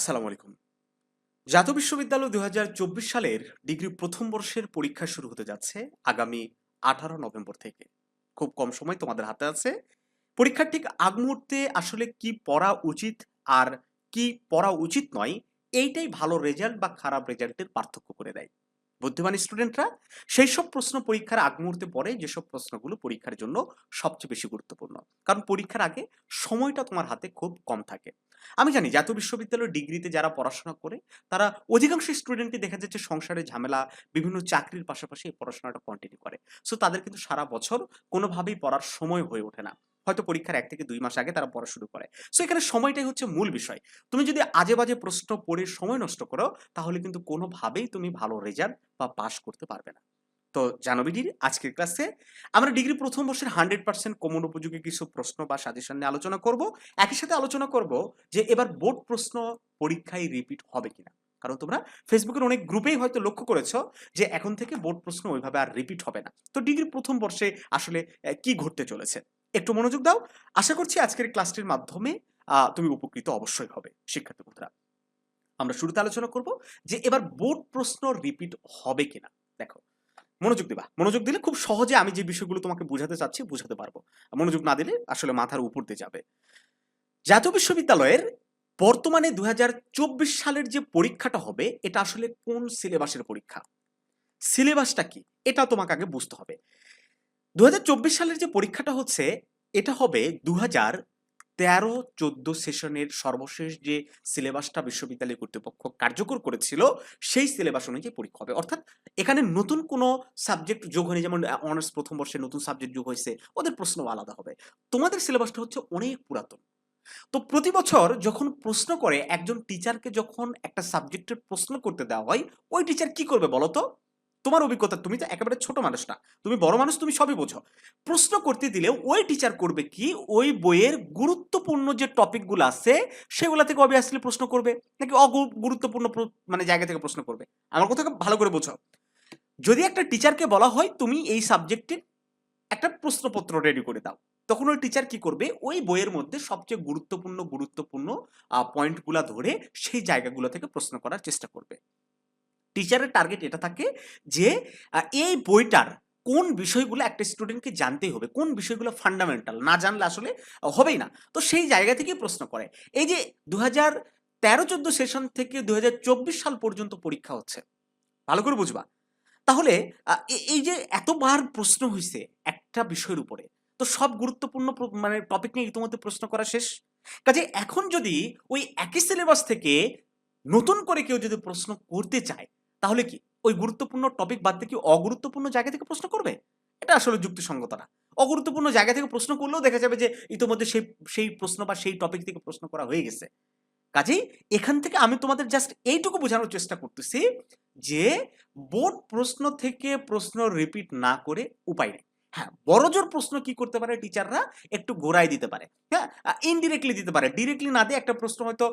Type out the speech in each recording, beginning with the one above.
আসসালামু আলাইকুম। জাতীয় বিশ্ববিদ্যালয় দু সালের ডিগ্রি প্রথম বর্ষের পরীক্ষা শুরু হতে যাচ্ছে আগামী আঠারো নভেম্বর থেকে। খুব কম সময় তোমাদের হাতে আছে। পরীক্ষার ঠিক আগ মুহূর্তে আসলে কি পড়া উচিত আর কি পড়া উচিত নয়, এইটাই ভালো রেজাল্ট বা খারাপ রেজাল্টের পার্থক্য করে দেয়। বুদ্ধিমান স্টুডেন্টরা সেই সব প্রশ্ন পরীক্ষার আগ মুহূর্তে পড়ে, যেসব প্রশ্নগুলো পরীক্ষার জন্য সবচেয়ে বেশি গুরুত্বপূর্ণ। কারণ পরীক্ষার আগে সময়টা তোমার হাতে খুব কম থাকে। আমি জানি জাতীয় বিশ্ববিদ্যালয়ের ডিগ্রিতে যারা পড়াশোনা করে, তারা অধিকাংশ স্টুডেন্টই দেখা যাচ্ছে সংসারে ঝামেলা, বিভিন্ন চাকরির পাশাপাশি এই পড়াশোনাটা কন্টিনিউ করে। সো তাদের কিন্তু সারা বছর কোনোভাবেই পড়ার সময় হয়ে ওঠে না। হয়তো পরীক্ষার এক থেকে দুই মাস আগে তারা পড়া শুরু করে। সো এখানে সময়টাই হচ্ছে মূল বিষয়। তুমি যদি আজে বাজে প্রশ্ন পড়ে সময় নষ্ট করো, তাহলে কিন্তু কোনোভাবেই তুমি ভালো রেজাল্ট বা পাশ করতে পারবে না। তো জানবিডির আজকের ক্লাসে আমরা ডিগ্রি প্রথম বর্ষের হান্ড্রেড পার্সেন্ট কমন উপযোগী কিছু প্রশ্ন বা সাজেশন নিয়ে আলোচনা করব। একই সাথে আলোচনা করব যে এবার বোর্ড প্রশ্ন পরীক্ষায় রিপিট হবে কিনা। কারণ তোমরা ফেসবুকের অনেক গ্রুপেই হয়তো লক্ষ্য করেছ যে এখন থেকে বোর্ড প্রশ্ন ওইভাবে আর রিপিট হবে না। তো ডিগ্রি প্রথম বর্ষে আসলে কি ঘটতে চলেছে? একটু মনোযোগ দাও। আশা করছি আজকের ক্লাসটির মাধ্যমে তুমি উপকৃত অবশ্যই হবে, শিক্ষার্থী বন্ধুরা। আমরা শুরুতে আলোচনা করব যে এবার বোর্ড প্রশ্ন রিপিট হবে কিনা। দেখো মনোযোগ দিবা। মনোযোগ দিলে খুব সহজে আমি যে বিষয়গুলো তোমাকে বোঝাতে চাচ্ছি বোঝাতে পারব। মনোযোগ না দিলে আসলে মাথার উপর দিয়ে যাবে। জাতীয় বিশ্ববিদ্যালয়ের বর্তমানে দু হাজার চব্বিশ সালের যে পরীক্ষাটা হবে, এটা আসলে কোন সিলেবাসের পরীক্ষা? সিলেবাসটা কি? এটা তোমাকে আগে বুঝতে হবে। দু হাজার চব্বিশ সালের যে পরীক্ষাটা হচ্ছে, এটা হবে দু হাজার তেরো চোদ্দ সেশনের সর্বশেষ যে সিলেবাসটা বিশ্ববিদ্যালয় কর্তৃপক্ষ কার্যকর করেছিল, সেই সিলেবাস অনুযায়ী পরীক্ষা হবে। অর্থাৎ এখানে নতুন কোনো সাবজেক্ট যোগ হয়নি, যেমন অনার্স প্রথম বর্ষে নতুন সাবজেক্ট যোগ হয়েছে, ওদের প্রশ্ন আলাদা হবে। তোমাদের সিলেবাসটা হচ্ছে অনেক পুরাতন। তো প্রতি বছর যখন প্রশ্ন করে, একজন টিচারকে যখন একটা সাবজেক্টের প্রশ্ন করতে দেওয়া হয়, ওই টিচার কি করবে বলো তো? তোমার অভিজ্ঞতা, তুমি তো একেবারে ছোট মানুষ না। তুমি বড় মানুষ, তুমি সবই বোঝো। প্রশ্ন করতে দিলে ওই টিচার করবে কি? ওই বইয়ের গুরুত্বপূর্ণ যে টপিকগুলো আছে, সেগুলো থেকে অবভিয়াসলি প্রশ্ন করবে? নাকি অগুরুত্বপূর্ণ মানে জায়গা থেকে প্রশ্ন করবে? আমার কথা ভালো করে বোঝো। যদি একটা টিচারকে বলা হয়, তুমি এই সাবজেক্টের একটা প্রশ্নপত্র রেডি করে দাও। তখন ওই টিচার কি করবে? ওই বইয়ের মধ্যে সবচেয়ে গুরুত্বপূর্ণ গুরুত্বপূর্ণ পয়েন্টগুলো ধরে সেই জায়গাগুলো থেকে প্রশ্ন করার চেষ্টা করবে। টিচারের টার্গেট এটা থাকে যে এই বইটার কোন বিষয়গুলো একটা স্টুডেন্টকে জানতেই হবে, কোন বিষয়গুলো ফান্ডামেন্টাল না জানলে আসলে হবেই না। তো সেই জায়গা থেকেই প্রশ্ন করে। এই যে দু হাজার তেরো চোদ্দ সেশন থেকে দু হাজার চব্বিশ সাল পর্যন্ত পরীক্ষা হচ্ছে, ভালো করে বুঝবা। তাহলে এই যে এতবার প্রশ্ন হয়েছে একটা বিষয়ের উপরে, তো সব গুরুত্বপূর্ণ মানে টপিক নিয়ে ইতিমধ্যে প্রশ্ন করা শেষ। কাজে এখন যদি ওই একই সিলেবাস থেকে নতুন করে কেউ যদি প্রশ্ন করতে চায় তাহলে কি ওই গুরুত্বপূর্ণ টপিক বাদ দিয়ে কি অগুরুত্বপূর্ণ জায়গা থেকে প্রশ্ন করবে? এটা আসলে যুক্তিসঙ্গত না অগুরুত্বপূর্ণ জায়গা থেকে প্রশ্ন করলেও দেখা যাবে যে ইতিমধ্যে সেই সেই প্রশ্ন বা সেই টপিক থেকে প্রশ্ন করা হয়ে গেছে। কাজেই এখান থেকে আমি তোমাদের জাস্ট এইটুকু বোঝানোর চেষ্টা করতেছি যে বোর্ড প্রশ্ন থেকে প্রশ্ন রিপিট না করে উপায় নেই। হ্যাঁ বড়জোর প্রশ্ন কি করতে পারে টিচাররা একটু ঘোরাই দিতে পারে। হ্যাঁ ইনডিরেক্টলি দিতে পারে। ডিরেক্টলি না দিয়ে একটা প্রশ্ন হয়তো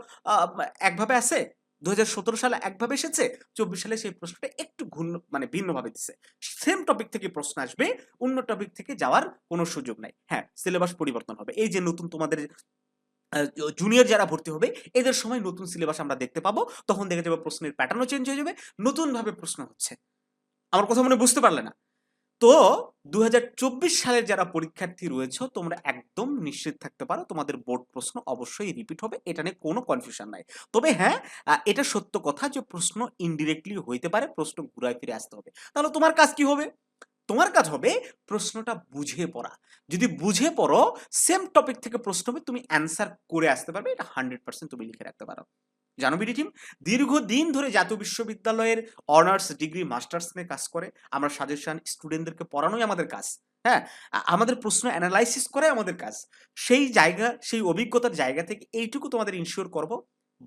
একভাবে আছে? দু হাজার সতেরো সালে একভাবে এসেছে, চব্বিশ সালে সেই প্রশ্নটা একটু ঘূর্ণ মানে ভিন্নভাবে দিচ্ছে সেম টপিক থেকে প্রশ্ন আসবে, অন্য টপিক থেকে যাওয়ার কোনো সুযোগ নাই। হ্যাঁ সিলেবাস পরিবর্তন হবে। এই যে নতুন তোমাদের জুনিয়র যারা ভর্তি হবে, এদের সময় নতুন সিলেবাস আমরা দেখতে পাবো। তখন দেখা যাবে প্রশ্নের প্যাটার্নও চেঞ্জ হয়ে যাবে। নতুন ভাবে প্রশ্ন হচ্ছে। আমার কথা মনে বুঝতে পারলে না? তো দু হাজার চব্বিশ সালের যারা পরীক্ষার্থী রয়েছে, তোমরা একদম নিশ্চিত থাকতে পারো, তোমাদের বোর্ড প্রশ্ন অবশ্যই রিপিট হবে, এটা নিয়ে কোনো কনফিউশন নাই। তবে হ্যাঁ এটা সত্য কথা যে প্রশ্ন ইনডিরেক্টলি হইতে পারে, প্রশ্ন ঘুরায় ফিরে আসতে হবে। তাহলে তোমার কাজ কি হবে? তোমার কাজ হবে প্রশ্নটা বুঝে পড়া। যদি বুঝে পড়ো সেম টপিক থেকে প্রশ্ন হবে, তুমি অ্যান্সার করে আসতে পারবে, এটা হান্ড্রেড পার্সেন্ট তুমি লিখে রাখতে পারো। জানো বিডি টিম? দীর্ঘদিন ধরে জাতীয় বিশ্ববিদ্যালয়ের অনার্স ডিগ্রি মাস্টার্স নিয়ে কাজ করে, আমরা সাজেশন স্টুডেন্টদেরকে পড়ানোই আমাদের কাজ। হ্যাঁ আমাদের প্রশ্ন অ্যানালাইসিস করাই আমাদের কাজ। সেই জায়গা, সেই অভিজ্ঞতার জায়গা থেকে এইটুকু তোমাদের ইনশিওর করব।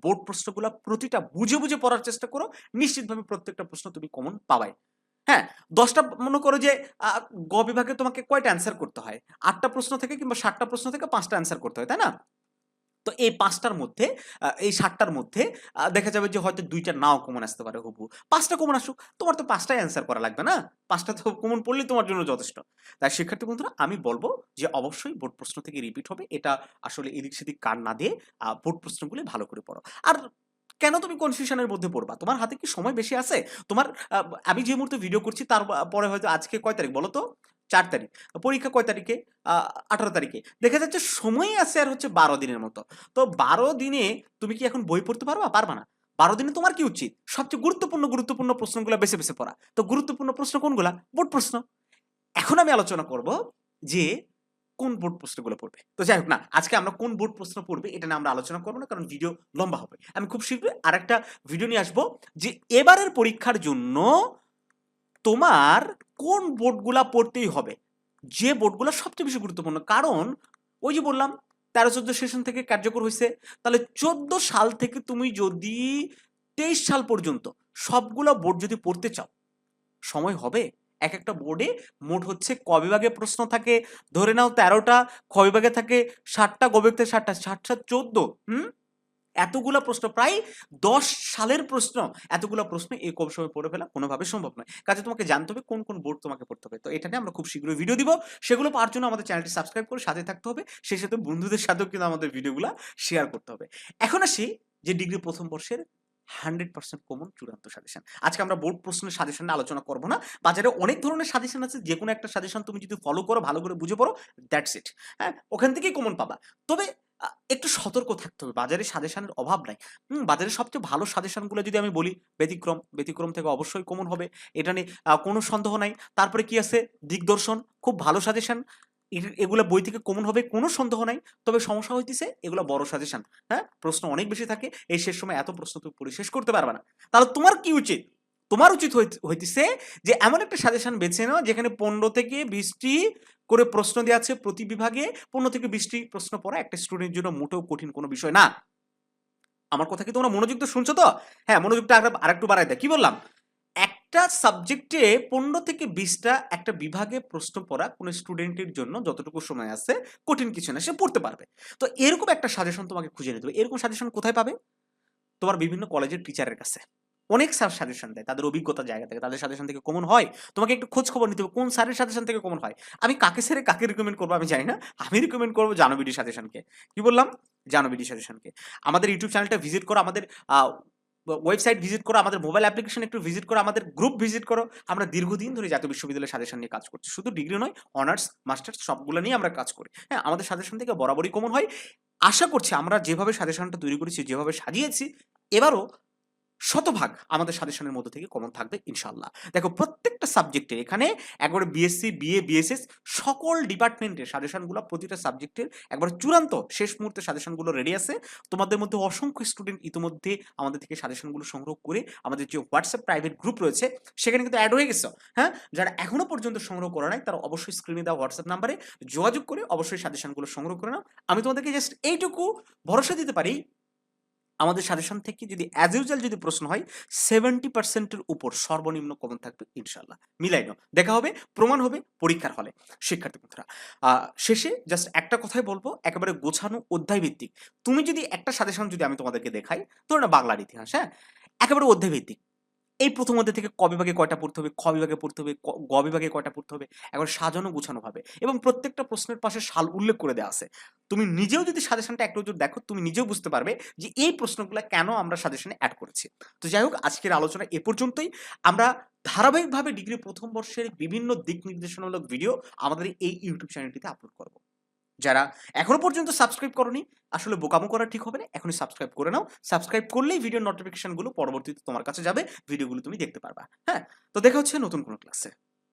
বোর্ড প্রশ্নগুলো প্রতিটা বুঝে বুঝে পড়ার চেষ্টা করো। নিশ্চিতভাবে প্রত্যেকটা প্রশ্ন তুমি কমন পাবাই। হ্যাঁ দশটা মনে করো যে গ বিভাগে তোমাকে কয়টা অ্যান্সার করতে হয়? আটটা প্রশ্ন থেকে কিংবা ষাটটা প্রশ্ন থেকে পাঁচটা অ্যান্সার করতে হয়, তাই না? তো এই পাঁচটার মধ্যে এই সাতটার মধ্যে দেখা যাবে যে হয়তো দুইটা নাও কমন আসতে পারে হুবু পাঁচটা কমন আসুক, তোমার তো পাঁচটাই অ্যান্সার করা লাগবে না? পাঁচটা তো কমন পড়লেই তোমার জন্য যথেষ্ট। তাই শিক্ষার্থী বন্ধুরা, আমি বলব যে অবশ্যই বোর্ড প্রশ্ন থেকে রিপিট হবে। এটা আসলে এদিক সেদিক কান না দিয়ে বোর্ড প্রশ্নগুলি ভালো করে পড়ো। আর কেন তুমি কনফিউশনের মধ্যে পড়বা? তোমার হাতে কি সময় বেশি আছে? তোমার আমি যে মুহূর্তে ভিডিও করছি, তার পরে হয়তো আজকে কয় তারিখ বলো তো? চার তারিখ। পরীক্ষা কয় তারিখে? আঠারো তারিখে। দেখা যাচ্ছে সময় আছে আর হচ্ছে বারো দিনের মতো। তো বারো দিনে তুমি কি এখন বই পড়তে পারবা? পারবা না। বারো দিনে তোমার কি উচিত? সবচেয়ে গুরুত্বপূর্ণ গুরুত্বপূর্ণ প্রশ্নগুলো বেছে বেছে পড়া। তো গুরুত্বপূর্ণ প্রশ্ন কোনগুলা? বোর্ড প্রশ্ন। এখন আমি আলোচনা করব যে কোন বোর্ড প্রশ্নগুলো পড়বে। তো যাই হোক না, আজকে আমরা কোন বোর্ড প্রশ্ন পড়বে এটা নিয়ে আমরা আলোচনা করব না, কারণ ভিডিও লম্বা হবে। আমি খুব শীঘ্রই আরেকটা ভিডিও নিয়ে আসব যে এবারের পরীক্ষার জন্য তোমার কোন বোর্ডগুলা পড়তেই হবে? যে বোর্ডগুলো সবচেয়ে বেশি গুরুত্বপূর্ণ। কারণ, ওই যে বললাম তেরো চোদ্দ সেশন থেকে কার্যকর হয়েছে তাহলে চোদ্দ সাল থেকে তুমি যদি তেইশ সাল পর্যন্ত সবগুলো বোর্ড যদি পড়তে চাও, সময় হবে? এক একটা বোর্ডে মোট হচ্ছে ক বিভাগে প্রশ্ন থাকে, ধরে নাও তেরোটা, খ বিভাগে থাকে ষাটটা, গ থাকে ষাটটা ষাট সাত চোদ্দ, হুম? এতগুলা প্রশ্ন, প্রায় দশ সালের প্রশ্ন, এতগুলা প্রশ্ন এই কম সময় পড়ে ফেলা কোনোভাবে সম্ভব নয়। কাজে তোমাকে জানতে হবে কোন কোন বোর্ড তোমাকে পড়তে হবে। তো এটা নিয়ে আমরা খুব শীঘ্রই ভিডিও দিব। সেগুলো পাওয়ার জন্য আমাদের চ্যানেলটি সাবস্ক্রাইব করে সাথে থাকতে হবে। সেই সাথে বন্ধুদের সাথেও কিন্তু আমাদের ভিডিওগুলো শেয়ার করতে হবে। এখন আসি যে ডিগ্রি প্রথম বর্ষের হান্ড্রেড পার্সেন্ট কমন চূড়ান্ত সাজেশন আজকে আমরা বোর্ড প্রশ্নের সাজেশন আলোচনা করব না। বাজারে অনেক ধরনের সাজেশন আছে। যে কোনো একটা সাজেশন তুমি যদি ফলো করো, ভালো করে বুঝে পড়ো দ্যাটস ইট হ্যাঁ ওখান থেকেই কমন পাবা। তবে একটু সতর্ক থাকতে হবে। বাজারে সাজেশনের অভাব নাই। হুম, বাজারে সবচেয়ে ভালো সাজেশনগুলো যদি আমি বলি, ব্যতিক্রম ব্যতিক্রম থেকে অবশ্যই কমন হবে। এটা নিয়ে কোনো সন্দেহ নাই। তারপরে কি আছে? দিগদর্শন, খুব ভালো সাজেশন। এগুলো বই থেকে কমন হবে, কোনো সন্দেহ নাই। তবে সমস্যা হইতেছে, এগুলো বড় সাজেশন। হ্যাঁ? প্রশ্ন অনেক বেশি থাকে, এই শেষ সময় এত প্রশ্ন তুমি পড়ে শেষ করতে পারবে না। তাহলে তোমার কি উচিত? তোমার উচিত হইতেছে যে, এমন একটা সাজেশন বেছে নাও যেখানে পনেরো থেকে বিশটি করে প্রশ্ন দেওয়া আছে প্রতি বিভাগে পনেরো থেকে বিশটি প্রশ্ন পড়া একটা স্টুডেন্টের জন্য মোটেও কঠিন কোনো বিষয় না। আমার কথা কি তোমরা মনোযোগ তো শুনছো তো? হ্যাঁ মনোযোগটা আরেকটা আরেকটু বাড়াই দেয়। কি বললাম? একটা সাবজেক্টে পনেরো থেকে বিশটা একটা বিভাগে প্রশ্ন পড়া কোনো স্টুডেন্টের জন্য যতটুকু সময় আছে কঠিন কিছু না, সে পড়তে পারবে। তো এরকম একটা সাজেশন তোমাকে খুঁজে নিতে হবে। এরকম সাজেশন কোথায় পাবে? তোমার বিভিন্ন কলেজের টিচারের কাছে। অনেক স্যার সাজেশন দেয়, তাদের অভিজ্ঞতা জায়গা থেকে, তাদের সাজেশন থেকে কমন হয়। তোমাকে একটু খোঁজ খবর নিতে হবে, কোন স্যারের সাজেশন থেকে কমন হয়? আমি কাকে স্যারে কাকে রিকমেন্ড করব আমি জানি না, আমি রিকমেন্ড করব জানবিডি সাজেশনকে কি। বললাম? জানবিডি সাজেশনকে আমাদের ইউটিউব চ্যানেলটা ভিজিট করো, আমাদের ওয়েবসাইট ভিজিট করো, আমাদের মোবাইল অ্যাপ্লিকেশন একটু ভিজিট করো, আমাদের গ্রুপ ভিজিট করো। আমরা দীর্ঘদিন ধরে জাতীয় বিশ্ববিদ্যালয়ের সাজেশন নিয়ে কাজ করছি। শুধু ডিগ্রি নয় অনার্স মাস্টার্স সবগুলো নিয়ে আমরা কাজ করি। হ্যাঁ আমাদের সাজেশন থেকে বরাবরই কমন হয়। আশা করছি আমরা যেভাবে সাজেশনটা তৈরি করেছি, যেভাবে সাজিয়েছি, এবারও শতভাগ আমাদের সাজেশনের মধ্যে থেকে কমন থাকবে ইনশাল্লাহ দেখো, প্রত্যেকটা সাবজেক্টের এখানে একবারে বিএসসি বিএ বিএসএস সকল ডিপার্টমেন্টের সাজেশনগুলো, প্রতিটা সাবজেক্টের একবারে চূড়ান্ত শেষ মুহূর্তে সাজেশনগুলো রেডি আছে। তোমাদের মধ্যে অসংখ্য স্টুডেন্ট ইতিমধ্যে আমাদের থেকে সাজেশনগুলো সংগ্রহ করে আমাদের যে হোয়াটসঅ্যাপ প্রাইভেট গ্রুপ রয়েছে, সেখানে কিন্তু অ্যাড হয়ে গেছে হ্যাঁ? যারা এখনও পর্যন্ত সংগ্রহ করা নাই, তারা অবশ্যই স্ক্রিনে দেওয়া হোয়াটসঅ্যাপ নাম্বারে যোগাযোগ করে অবশ্যই সাজেশনগুলো সংগ্রহ করে নাও। আমি তোমাদেরকে জাস্ট এইটুকু ভরসা দিতে পারি আমাদের সাজেশন থেকে যদি অ্যাজ ইউজুয়াল যদি প্রশ্ন হয় সেভেন্টি পার্সেন্টের উপর সর্বনিম্ন কমন থাকবে ইনশাল্লাহ মিলাই নাও। দেখা হবে, প্রমাণ হবে, পরীক্ষার হলে। শিক্ষার্থী বন্ধুরা শেষে জাস্ট একটা কথাই বলব, একেবারে গোছানো অধ্যায়ভিত্তিক। তুমি যদি একটা সাজেশন যদি আমি তোমাদেরকে দেখাই ধরো না বাংলার ইতিহাস হ্যাঁ? একেবারে অধ্যায় ভিত্তিক এই প্রথম অধ্যায় থেকে ক বিভাগে কয়টা পড়তে হবে, খ বিভাগে পড়তে হবে গ বিভাগে কয়টা পড়তে হবে একবার সাজানো গোছানো ভাবে এবং প্রত্যেকটা প্রশ্নের পাশে সাল উল্লেখ করে দেওয়া আছে। তুমি নিজেও যদি সাজেশনটা এক নজর দেখো, তুমি নিজেও বুঝতে পারবে যে এই প্রশ্নগুলো কেন আমরা সাজেশনে অ্যাড করেছি। তো যাই হোক, আজকের আলোচনা এ পর্যন্তই। আমরা ধারাবাহিকভাবে ডিগ্রি প্রথম বর্ষের বিভিন্ন দিক নির্দেশনামূলক ভিডিও আমাদের এই ইউটিউব চ্যানেলটিতে আপলোড করব। যারা এখনও পর্যন্ত সাবস্ক্রাইব করনি, আসলে বোকামো করা ঠিক হবে না, এখনই সাবস্ক্রাইব করে নাও। সাবস্ক্রাইব করলেই ভিডিও নোটিফিকেশনগুলো পরবর্তীতে তোমার কাছে যাবে ভিডিওগুলো তুমি দেখতে পারবা। হ্যাঁ তো দেখা হচ্ছে নতুন কোনো ক্লাসে